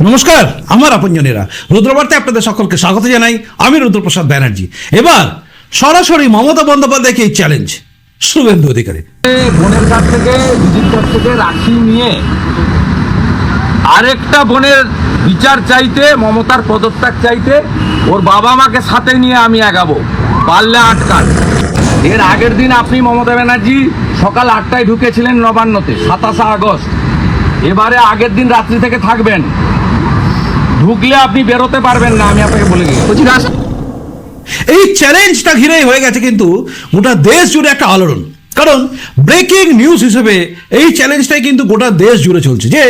নমস্কার, আমার আপনজনেরা। রুদ্রবার্তায় আপনাদের সকলকে স্বাগত জানাই। আমি রুদ্রপ্রসাদ ব্যানার্জি। এবার, সরাসরি মমতা বন্দ্যোপাধ্যায়কে এই চ্যালেঞ্জ শুভেন্দু অধিকারী। বোনের কাছ থেকে, দিদির কাছ থেকে রাখি নিয়ে আরেকটা বোনের বিচার চাইতে, মমতার পদত্যাগ চাইতে, ওর বাবা মাকে সাথে নিয়ে আমি আগাবো। পারলে আটকান। এর আগের দিন আপনি মমতা ব্যানার্জি সকাল আটটায় ঢুকেছিলেন নবান্নতে, সাতাশে আগস্ট। এবারে আগের দিন রাত্রি থেকে থাকবেন। ঢুকলে আপনি বেরোতে পারবেন না, আমি আপনাকে বলে দিই এই চ্যালেঞ্জটা ঘিরেই হয়ে গেছে কিন্তু গোটা দেশ জুড়ে একটা আলোড়ন। কারণ ব্রেকিং নিউজ হিসেবে এই চ্যালেঞ্জটাই কিন্তু গোটা দেশ জুড়ে চলছে। যে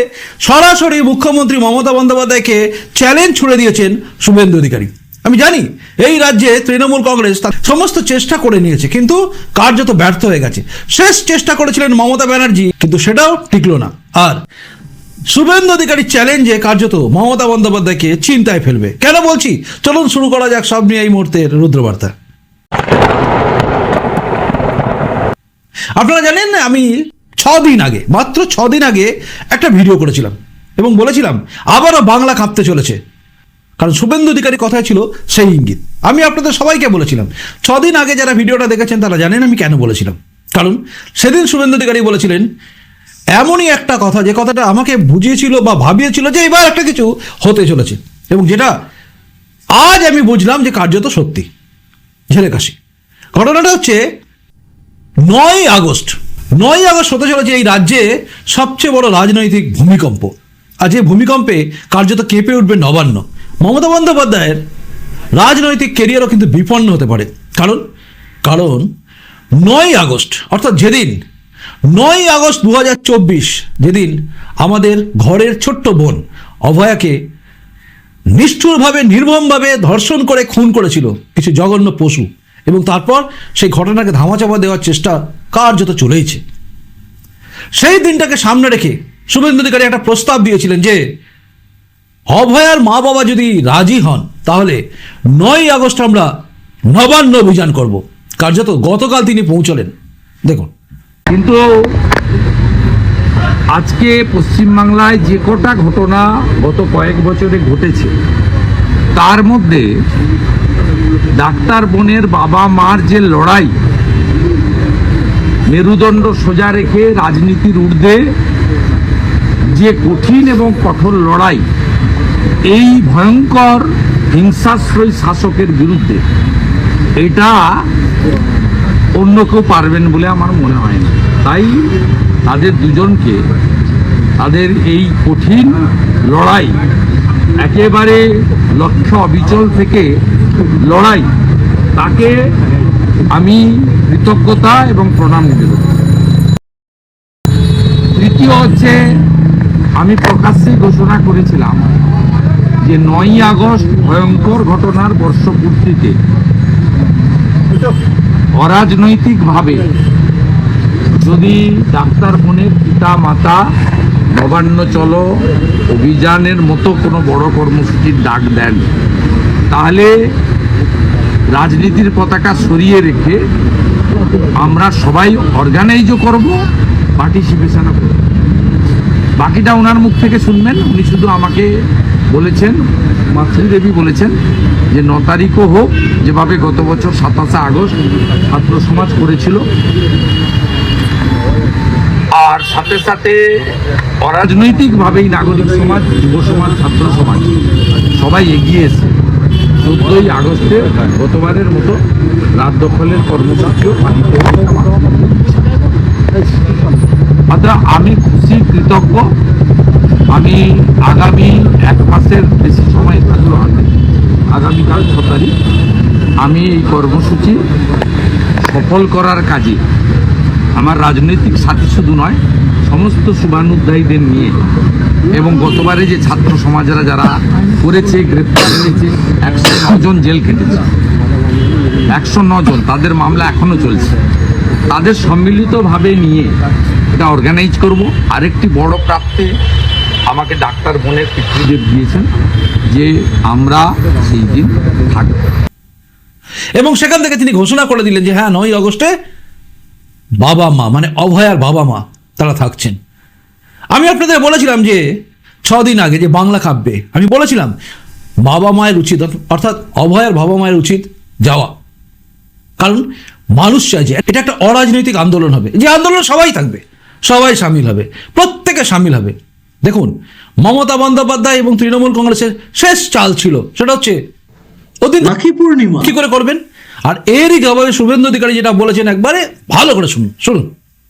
সরাসরি মুখ্যমন্ত্রী মমতা বন্দ্যোপাধ্যায়কে চ্যালেঞ্জ ছুড়ে দিয়েছেন শুভেন্দু অধিকারী। আমি জানি, এই রাজ্যে তৃণমূল কংগ্রেস তার সমস্ত চেষ্টা করে নিয়েছে, কিন্তু কার্যত ব্যর্থ হয়ে গেছে। শেষ চেষ্টা করেছিলেন মমতা ব্যানার্জি, কিন্তু সেটাও টিকলো না। আর শুভেন্দু অধিকারী চ্যালেঞ্জে কার্যত মমতা বন্দ্যোপাধ্যায়কে চিন্তায় ফেলবে। কেন বলছি? চলুন শুরু করা যাক সব নিয়ে এই মুহূর্তের রুদ্রবার্তা। আপনারা জানেন না আমি ছ দিন আগে, মাত্র ছ দিন আগে একটা ভিডিও করেছিলাম এবং বলেছিলাম, আবারও বাংলা কাঁপতে চলেছে। কারণ শুভেন্দু অধিকারী কথায় ছিল সেই ইঙ্গিত। আমি আপনাদের সবাইকে বলেছিলাম, ছদিন আগে যারা ভিডিওটা দেখেছেন তারা জানেন আমি কেন বলেছিলাম। কারণ সেদিন শুভেন্দু অধিকারী বলেছিলেন এমনই একটা কথা যে কথাটা আমাকে বুঝিয়েছিল বা ভাবিয়েছিল যে এবার একটা কিছু হতে চলেছে। এবং যেটা আজ আমি বুঝলাম যে কার্যত সত্যি। ঝেলে কাশি। ঘটনাটা হচ্ছে নয় আগস্ট। নয় আগস্ট হতে চলেছে এই রাজ্যে সবচেয়ে বড় রাজনৈতিক ভূমিকম্প। আর যে ভূমিকম্পে কার্যত কেঁপে উঠবে নবান্ন। মমতা বন্দ্যোপাধ্যায়ের রাজনৈতিক কেরিয়ারও কিন্তু বিপন্ন হতে পারে। কারণ কারণ নয় আগস্ট, অর্থাৎ যেদিন নয় আগস্ট দু হাজার চব্বিশ যেদিন আমাদের ঘরের ছোট্ট বোন অভয়াকে নিষ্ঠুরভাবে, নির্মমভাবে ধর্ষণ করে, খুন করেছিল কিছু জঘন্য পশু এবং তারপর সেই ঘটনাকে ধামাচাপা দেওয়ার চেষ্টা কার্যত চলেইছে। সেই দিনটাকে সামনে রেখে শুভেন্দু অধিকারী একটা প্রস্তাব দিয়েছিলেন যে, অভয়ার মা বাবা যদি রাজি হন, তাহলে নয় আগস্ট আমরা নবান্ন অভিযান করব। কার্যত গতকাল তিনি পৌঁছলেন। দেখুন কিন্তু আজকে পশ্চিমবাংলায় যে কটা ঘটনা গত কয়েক বছরে ঘটেছে, তার মধ্যে ডাক্তার বোনের বাবা মার যে লড়াই, মেরুদণ্ড সোজা রেখে রাজনীতির ঊর্ধ্বে যে কঠিন এবং কঠোর লড়াই, এই ভয়ঙ্কর হিংসাশ্রয়ী শাসকের বিরুদ্ধে, এটা অন্য কেউ পারবেন বলে আমার মনে হয় না। তাই তাদের দুজনকে তাদের এই কঠিন লড়াই, একেবারে লক্ষ্য অবিচল থেকে লড়াই, তাকে আমি কৃতজ্ঞতা এবং প্রণাম নিবেদন তৃতীয় হচ্ছে, আমি প্রকাশ্যে ঘোষণা করেছিলাম যে নয়ই আগস্ট ভয়ঙ্কর ঘটনার বর্ষপূর্তিতে অরাজনৈতিকভাবে যদি ডাক্তার বোনের পিতা মাতা নবান্ন চলো অভিযানের মতো কোনো বড় কর্মসূচির ডাক দেন, তাহলে রাজনীতির পতাকা সরিয়ে রেখে আমরা সবাই অর্গানাইজও করব পার্টিসিপেশনও করব। বাকিটা ওনার মুখ থেকে শুনবেন, উনি শুধু আমাকে বলেছেন মাতৃদেবী বলেছেন যে ন তারিখও হোক, যেভাবে গত বছর সাতাশে আগস্ট ছাত্র সমাজ করেছিল সাথে সাথে অরাজনৈতিকভাবেই নাগরিক সমাজ, যুব সমাজ, ছাত্র সমাজ, সবাই এগিয়ে এসে চোদ্দই আগস্টে গতবারের মতো রাত দখলের কর্মসূচিও পালিত অর্থাৎ আমি খুশি, কৃতজ্ঞ। আমি আগামী এক মাসের বেশি সময় থাকল আমি আগামীকাল ছ তারিখ। আমি এই কর্মসূচি সফল করার কাজে। আমার রাজনৈতিক সাথী শুধু নয় সমস্ত শুভানুধ্যায়ীদের নিয়ে এবং গতবারে যে ছাত্র সমাজেরা যারা করেছে, গ্রেপ্তার হয়েছে, একশো নজন জেল খেটেছে। একশো জন, তাদের মামলা এখনও চলছে। তাদের সম্মিলিতভাবে নিয়ে এটা অর্গানাইজ করব। আরেকটি বড় প্রাপ্তে আমাকে ডাক্তার বোনের পিতৃদেব দিয়েছেন যে আমরা সেই দিন থাকব। এবং সেখান থেকে তিনি ঘোষণা করে দিলেন যে হ্যাঁ নয় আগস্টে বাবা মা মানে অভয়ার বাবা মা তারা থাকছেন। আমি আপনাদের বলেছিলাম যে ছদিন আগে যে বাংলা কাব্যে আমি বলেছিলাম বাবা মায়ের উচিত অর্থাৎ অভয়ের বাবা মায়ের উচিত যাওয়া। কারণ মানুষ চাইছে এটা একটা অরাজনৈতিক আন্দোলন হবে। যে আন্দোলন সবাই থাকবে সবাই সামিল হবে প্রত্যেকে সামিল হবে। দেখুন মমতা বন্দ্যোপাধ্যায় এবং তৃণমূল কংগ্রেসের শেষ চাল ছিল সেটা হচ্ছে ওদিন রাখি পূর্ণিমা। কি করে করবেন? আর এরই জবাবে শুভেন্দু অধিকারী যেটা বলেছেন একবারে ভালো করে শুনুন শুনুন।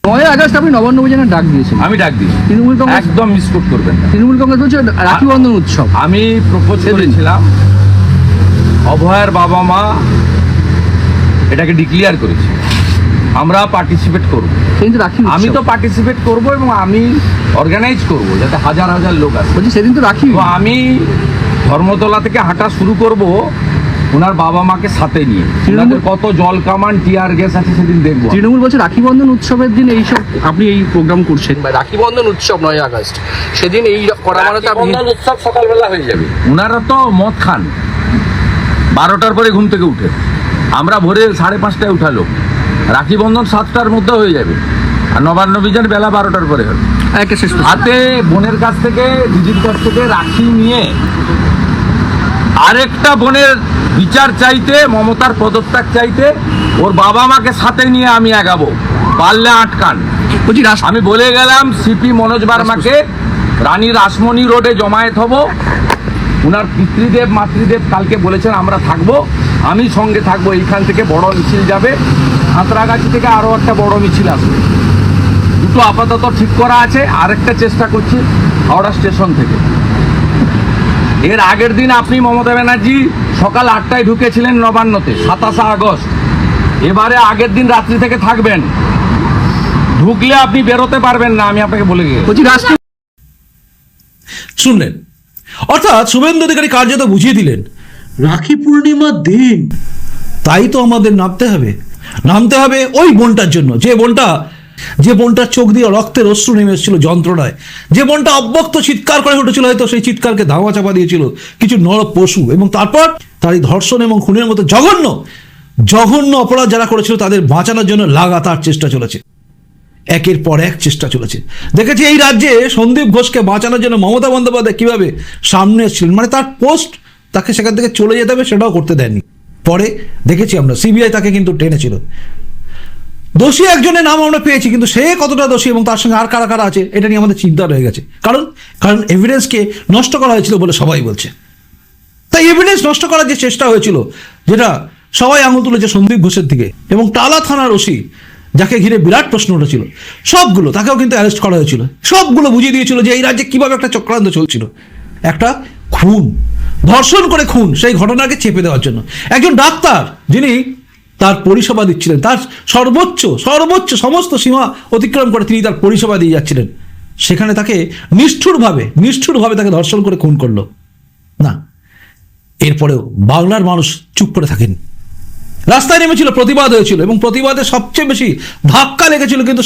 নয় আগস্ট আপনি নবান্ন অভিযানের ডাক দিয়েছেন। আমি ডাক তৃণমূল কংগ্রেস একদম করবেন না। তৃণমূল কংগ্রেস বলছে রাখি বন্ধন উৎসব। আমি প্রপোজ করেছিলাম অভয়ের বাবা মা এটাকে ডিক্লিয়ার করেছি। আমরা পার্টিসিপেট করব। কিন্তু রাখি আমি তো পার্টিসিপেট করব এবং আমি অর্গানাইজ করব যাতে হাজার হাজার লোক আসে। বলছি সেদিন তো রাখি। আমি ধর্মতলা থেকে হাঁটা শুরু করব ওনার বাবা মাকে সাথে নিয়ে। ওনাদের কত জল কামান টিয়ার গ্যাস আছে সেদিন দেখব। তৃণমূল বলছে রাখি বন্ধন উৎসবের দিন এইসব আপনি এই প্রোগ্রাম করছেন। বা রাখি বন্ধন উৎসব নয় আগস্ট। সেদিন এই করা মানে আপনি উৎসব সকালবেলা হয়ে যাবে। ওনারা তো মদ খান। বারোটার পরে ঘুম থেকে উঠে। আমরা ভোরে সাড়ে পাঁচটায় উঠালো। রাখি বন্ধন সাতটার মধ্যে হয়ে যাবে। আর নবান্ন বিজন বেলা বারোটার পরে হবে। হাতে বোনের কাছ থেকে দিদির কাছ থেকে রাখি নিয়ে আরেকটা বোনের বিচার চাইতে মমতার পদত্যাগ চাইতে ওর বাবা মাকে সাথে নিয়ে আমি আগাবো। পারলে আটকান। আমি বলে গেলাম সিপি মনোজ বার্মাকে রানী রাসমণি রোডে জমায়েত হব। উনার পিতৃদেব মাতৃদেব কালকে বলেছেন আমরা থাকব। আমি সঙ্গে থাকব এইখান থেকে বড় মিছিল যাবে। সাঁতরাগাছি থেকে আরও একটা বড় মিছিল আসবে। দুটো আপাতত ঠিক করা আছে। আরেকটা চেষ্টা করছি হাওড়া স্টেশন থেকে। এর আগের দিন আপনি মমতা ব্যানার্জি সকাল আটটায় ঢুকেছিলেন নবান্নতে সাতাশে আগস্ট। এবারে আগের দিন রাত্রি থেকে থাকবেন। ঢুকলে আপনি বেরোতে পারবেন না আমি আপনাকে বলে গিয়ে শুনলেন? অর্থাৎ শুভেন্দু অধিকারী কার্যত বুঝিয়ে দিলেন রাখি পূর্ণিমার দিন। তাই তো আমাদের নামতে হবে। নামতে হবে ওই বোনটার জন্য। যে বোনটা যে বোনটার চোখ দিয়ে রক্তের অশ্রু নেমে এসেছিল যন্ত্রণায়, যে বোনটা অব্যক্ত চিৎকার করে উঠেছিল, হয়তো সেই চিৎকারকে ধামা চাপা দিয়েছিল, কিছু নর পশু এবং তারপর তার এই ধর্ষণ এবং খুনের মতো জঘন্য জঘন্য অপরাধ যারা করেছিল তাদের বাঁচানোর জন্য লাগাতার চেষ্টা চলেছে। একের পর এক চেষ্টা চলেছে। দেখেছি এই রাজ্যে সন্দীপ ঘোষকে বাঁচানোর জন্য মমতা বন্দ্যোপাধ্যায় কীভাবে সামনে এসেছিলেন মানে তার পোস্ট তাকে সেখান থেকে চলে যেতে হবে সেটাও করতে দেয়নি। পরে দেখেছি আমরা, সিবিআই তাকে কিন্তু টেনেছিল। দোষী একজনের নাম আমরা পেয়েছি, কিন্তু সে কতটা দোষী এবং তার সঙ্গে আর কারা কারা আছে, এটা নিয়ে আমাদের চিন্তা রয়ে গেছে। কারণ কারণ এভিডেন্সকে নষ্ট করা হয়েছিল বলে সবাই বলছে। তাই এভিডেন্স নষ্ট করার যে চেষ্টা হয়েছিল, যেটা সবাই আঙুল তুলেছে সন্দীপ ঘোষের দিকে, এবং টালা থানার ওসি, যাকে ঘিরে বিরাট প্রশ্ন উঠেছিল, সবগুলো, তাকেও কিন্তু অ্যারেস্ট করা হয়েছিল। সবগুলো বুঝিয়ে দিয়েছিল যে এই রাজ্যে কীভাবে একটা চক্রান্ত চলছিল। একটা খুন, ধর্ষণ করে খুন, সেই ঘটনাকে চেপে দেওয়ার জন্য। একজন ডাক্তার, যিনি তার পরিষেবা দিচ্ছিলেন। তার সর্বোচ্চ সর্বোচ্চ সমস্ত সীমা অতিক্রম করে তিনি তার পরিষেবা দিয়ে যাচ্ছিলেন। সেখানে তাকে নিষ্ঠুরভাবে নিষ্ঠুরভাবে তাকে ধর্ষণ করে খুন করল। না, এরপরেও বাংলার মানুষ চুপ করে থাকেন। রাস্তায় নেমেছিল, প্রতিবাদ হয়েছিল এবং প্রতিবাদে সবচেয়ে বেশি ধাক্কা লেগেছিল কিন্তু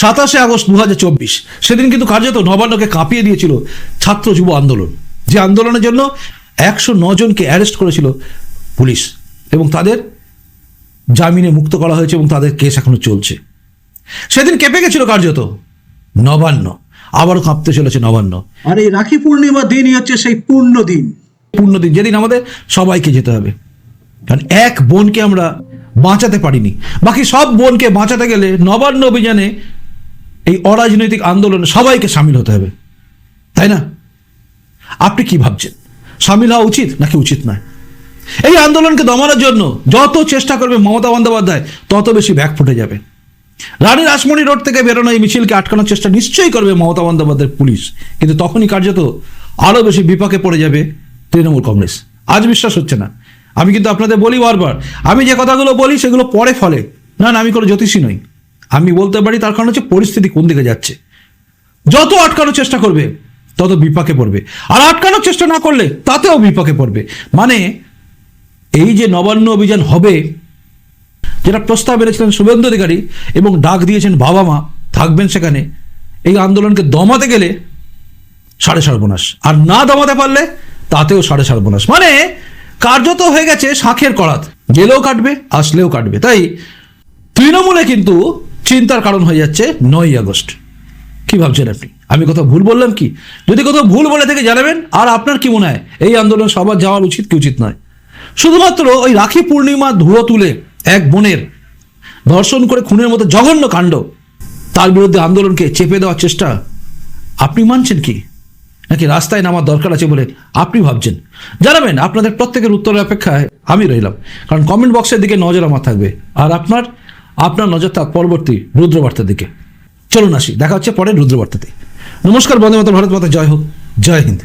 সাতাশে আগস্ট দু হাজার চব্বিশ। সেদিন কিন্তু কার্যত নবান্নকে কাঁপিয়ে দিয়েছিল ছাত্র যুব আন্দোলন। যে আন্দোলনের জন্য একশো জনকে অ্যারেস্ট করেছিল পুলিশ এবং তাদের জামিনে মুক্ত করা হয়েছে এবং তাদের কেস এখনও চলছে। সেদিন কেঁপে গেছিল কার্যত। নবান্ন। আবারও কাঁপতে চলেছে নবান্ন। আর এই রাখি পূর্ণিমার দিনই হচ্ছে সেই পূর্ণ দিন। পূর্ণ দিন যেদিন আমাদের সবাইকে যেতে হবে। কারণ এক বোনকে আমরা বাঁচাতে পারিনি। বাকি সব বোনকে বাঁচাতে গেলে নবান্ন অভিযানে এই অরাজনৈতিক আন্দোলনে সবাইকে সামিল হতে হবে। তাই না? আপনি কি ভাবছেন? সামিল হওয়া উচিত নাকি উচিত নয়? এই আন্দোলনকে দমানোর জন্য যত চেষ্টা করবে মমতা বন্দ্যোপাধ্যায়, তত বেশি ব্যাগ ফুটে যাবে। রানী রাসমণি রোড থেকে বেরোনো এই মিছিলকে আটকানোর চেষ্টা নিশ্চয়ই করবে মমতা বন্দ্যোপাধ্যায়ের পুলিশ। কিন্তু তখনই কার্যত আরও বেশি বিপাকে পড়ে যাবে তৃণমূল কংগ্রেস। আজ বিশ্বাস হচ্ছে না। আমি কিন্তু আপনাদের বলি বারবার, আমি যে কথাগুলো বলি সেগুলো পরে ফলে। না না, আমি কোনো জ্যোতিষী নই। আমি বলতে পারি তার কারণ হচ্ছে পরিস্থিতি কোন দিকে যাচ্ছে। যত আটকানোর চেষ্টা করবে, তত বিপাকে পড়বে। আর আটকানোর চেষ্টা না করলে তাতেও বিপাকে পড়বে। মানে এই যে নবান্ন অভিযান হবে যেটা প্রস্তাব এনেছিলেন শুভেন্দু অধিকারী এবং ডাক দিয়েছেন বাবা মা, থাকবেন সেখানে, এই আন্দোলনকে দমাতে গেলে সাড়ে সর্বনাশ। আর না দমাতে পারলে তাতেও সাড়ে সর্বনাশ। মানে কার্যত হয়ে গেছে শাঁখের করাত। গেলেও কাটবে, আসলেও কাটবে। তাই তৃণমূলে কিন্তু চিন্তার কারণ হয়ে যাচ্ছে নয় আগস্ট। কি ভাবছেন আপনি? আমি কোথাও ভুল বললাম কি? যদি কোথাও ভুল বলে থেকে জানাবেন, আর আপনার কি মনে হয়? এই আন্দোলন সবার যাওয়ার উচিত কি উচিত নয়? শুধুমাত্র ওই রাখি পূর্ণিমা ধুলো তুলে এক বোনের ধর্ষণ করে খুনের মতো জঘন্য কাণ্ড, তার বিরুদ্ধে আন্দোলনকে চেপে দেওয়ার চেষ্টা আপনি মানছেন কি? নাকি রাস্তায় নামার দরকার আছে বলে আপনি ভাবছেন? জানাবেন, আপনাদের প্রত্যেকের উত্তরের অপেক্ষায় আমি রইলাম। কারণ কমেন্ট বক্সের দিকে নজর আমার থাকবে। আর আপনার আপনার নজর থাক পরবর্তী রুদ্রবার্তার দিকে। চলুন আসি, দেখা হচ্ছে পরে রুদ্রবার্তাতে। নমস্কার, বন্দে মাতা ভারত মাতা, জয় হোক, জয় হিন্দ।